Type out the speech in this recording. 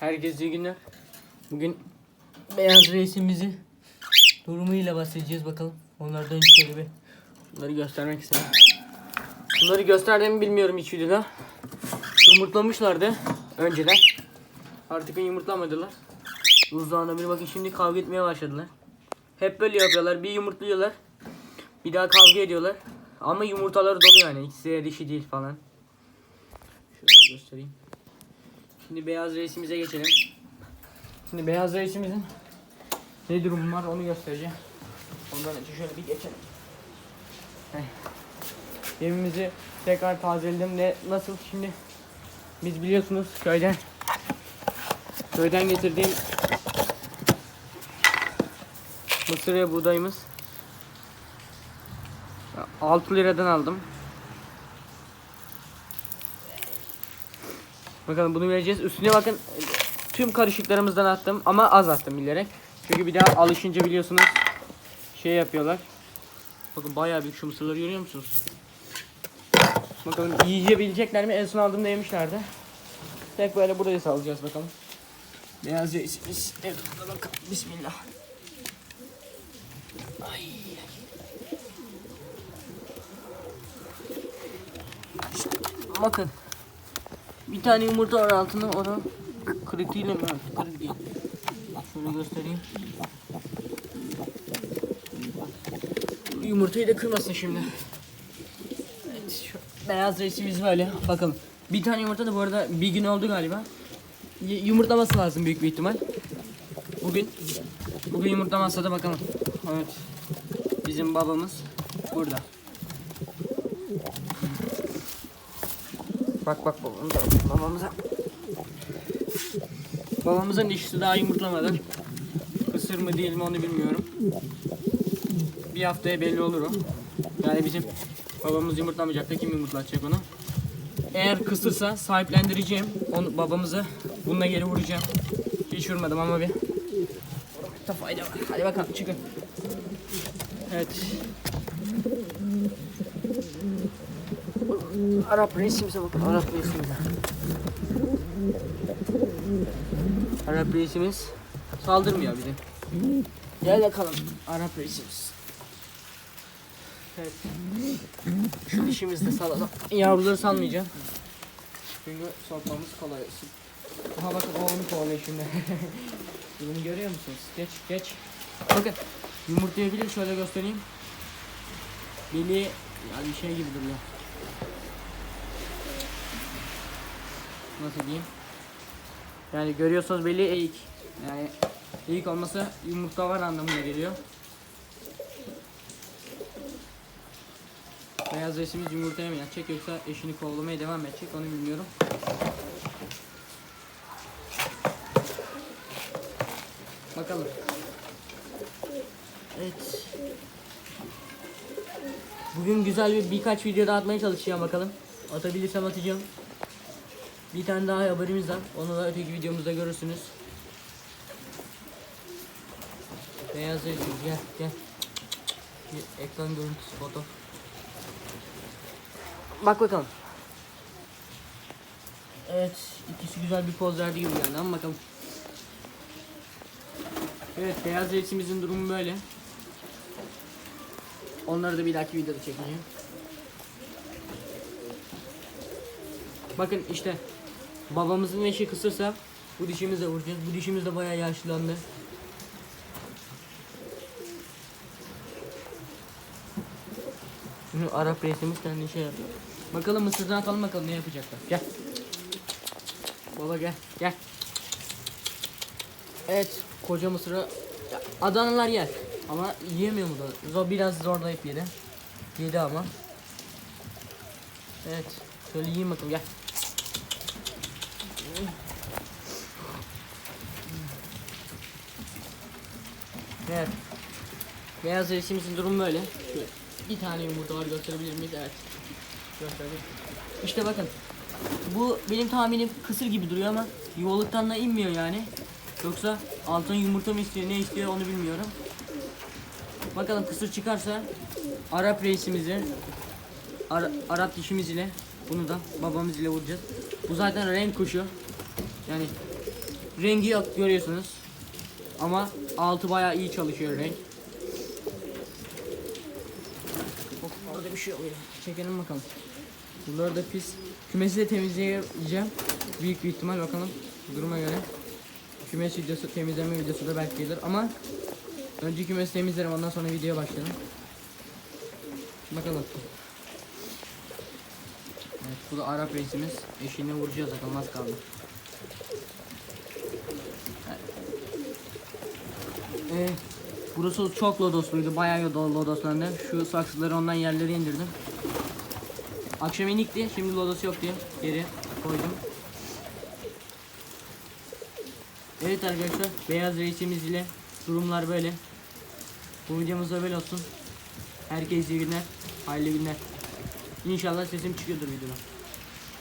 Herkese iyi günler. Bugün beyaz reisimizi durumuyla bahsedeceğiz bakalım. Onlardan önce şöyle bir bunları göstermek istedim. Bunları gösterdiğimi bilmiyorum hiç videoda. Yumurtlamışlardı önceden. Artık yumurtlamadılar. Buzdağına bir bakın şimdi kavga etmeye başladılar. Hep böyle yapıyorlar. Bir yumurtluyorlar. Bir daha kavga ediyorlar. Ama yumurtaları dolu yani. İkisi de dişi değil falan. Şöyle göstereyim. Şimdi beyaz reisimize geçelim. Şimdi beyaz reisimizin ne durumu var onu göstereceğim. Ondan önce şöyle bir geçelim. Heh. Evimizi tekrar tazeledim. Ne nasıl şimdi biz biliyorsunuz köyden köyden getirdiğim mısır ve buğdayımız 6 liradan aldım. Bakalım bunu vereceğiz. Üstüne bakın tüm karışıklarımızdan attım ama az attım bilerek. Çünkü bir daha alışınca biliyorsunuz şey yapıyorlar. Bakın bayağı büyük şu mısırları görüyor musunuz? Bakalım yiyebilecekler mi? En son aldığımda yemişlerdi. Tek böyle burayı salacağız bakalım. Beyaz reisimiz. Evet bakalım. Bismillah. Ay. İşte bakın. Bir tane yumurta var altında o da değil mi? Değil. Şöyle göstereyim. Yumurtayı da kırmasın şimdi. Evet, şu beyaz reisimiz böyle. Bakalım. Bir tane yumurta da bu arada bir gün oldu galiba. Y- yumurtlaması lazım büyük bir ihtimal. Bugün bugün yumurtlamazsa da bakalım. Evet. Bizim babamız burada. Bak bak babamıza. Babamıza. Babamızın dişisi daha yumurtlamadı. Kısır mı değil mi onu bilmiyorum. Bir haftaya belli olur o. Yani bizim babamız yumurtlamayacak da kim yumurtlatacak onu? Eğer kısırsa sahiplendireceğim. Onu babamızı bununla geri vuracağım. Hiç vurmadım ama bir. Hadi bakalım çıkın. Evet. Arap reisimize bakın. Arap reisimize. Arap reisimiz saldırmıyor bize. Gel bakalım Arap reisimiz. Evet. Şu dişimizi de salalım. Yavruları salmayacağım. Çünkü sokmamız kolay. Aha bakın o onu kovalıyor şimdi. Bunu görüyor musunuz? Geç geç. Bakın yumurtlayabilir şöyle göstereyim. Beli yani şey gibi duruyor. Nasıl diyeyim? Yani görüyorsunuz belli eğik. Yani eğik olması yumurta var anlamına geliyor. Beyaz resimiz yumurtaya mı yatacak yoksa eşini kovalamaya devam edecek onu bilmiyorum. Bakalım. Evet. Bugün güzel bir birkaç video daha atmaya çalışacağım bakalım. Atabilirsem atacağım. Bir tane daha haberimiz var. Onu da öteki videomuzda görürsünüz. Beyaz gel gel. Bir ekran görüntüsü foto. Bak bakalım. Evet, ikisi güzel bir poz verdi gibi geldi ama bakalım. Evet, beyaz reisimizin durumu böyle. Onları da bir dahaki videoda çekeceğim. Bakın işte babamızın eşi kısırsa bu dişimizle vuracağız. Bu dişimiz de bayağı yaşlandı. Şimdi Arap reisimiz kendi şey yapıyor. Bakalım mısırdan atalım bakalım ne yapacaklar. Gel. Baba gel gel. Evet koca mısırı ya, Adanalılar yer ama yiyemiyor mu da? Zor, biraz zorlayıp yedi. Yedi ama. Evet. Şöyle yiyeyim bakalım gel. Evet. Beyaz reisimizin durumu böyle. Şöyle bir tane yumurta var gösterebilir miyiz? Evet. Gösterdik. İşte bakın. Bu benim tahminim kısır gibi duruyor ama yuvalıktan da inmiyor yani. Yoksa altın yumurta mı istiyor ne istiyor onu bilmiyorum. Bakalım kısır çıkarsa Arap reisimizi Ara- Arap dişimiz ile bunu da babamız ile vuracağız. Bu zaten renk kuşu. Yani Rengi görüyorsunuz. Ama altı bayağı iyi çalışıyor renk. Hop, Orada bir şey oluyor. Çekelim bakalım. Buraları da pis. Kümesi de temizleyeceğim. Büyük bir ihtimal bakalım. Duruma göre. Kümes videosu, temizleme videosu da belki gelir ama önce kümesi temizlerim ondan sonra videoya başlayalım. Bakalım. Evet bu da Arap reisimiz. Eşiğine vuracağız bakalım az kaldı. Ee, burası çok lodosluydu. Bayağı lodo- lodoslandı. Şu saksıları ondan yerlere indirdim. Akşam inikti. Şimdi lodos yok diye geri koydum. Evet arkadaşlar. Beyaz reisimiz ile durumlar böyle. Bu videomuz da böyle olsun. Herkese iyi günler. Hayırlı günler. İnşallah sesim çıkıyordur videoda.